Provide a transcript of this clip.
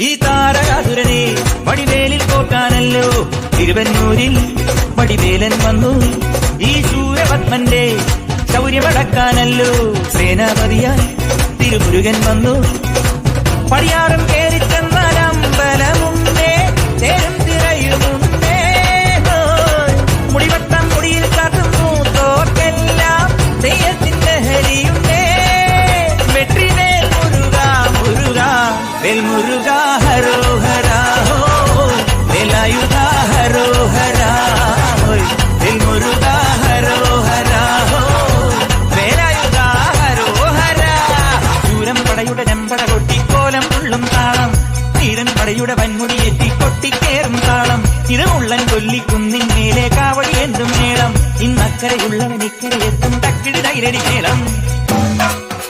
ഈ താരകാസുരനെ വടിവേലിൽ പോക്കാനല്ലോ തിരുവന്നൂരിൽ വടിവേലൻ വന്നു. ഈ ശൂരപത്മന്റെ ശൗര്യമടക്കാനല്ലോ. സേനാപതിയായി തിരുമുരുകൻ വന്നു. പടിയാറും കേറിച്ചെന്നാൽ വെൽ മുരുക ഹരോ ഹരാ ഹോയ്. വേലായുധ ഹരോ ഹരാ ഹോയ്. വെൽ മുരുക ഹരോ ഹരാ ഹോയ്. വേലായുധ ഹരോ ഹരാ ചൂരം പടയുടെ ചെമ്പട കൊട്ടിക്കോലം ഉള്ളും താളം തീരൻ പടയുടെ വൻമുടിയെത്തി കൊട്ടിക്കേറും താളം ഇടമുള്ളൻ കൊല്ലിക്കുന്നിൻ മേലെ കാവടി എന്തും മേളം ഇന്നക്കരയുള്ളവൻ ഇക്കരയെത്തും തക്കിടി തൈരടി മേളം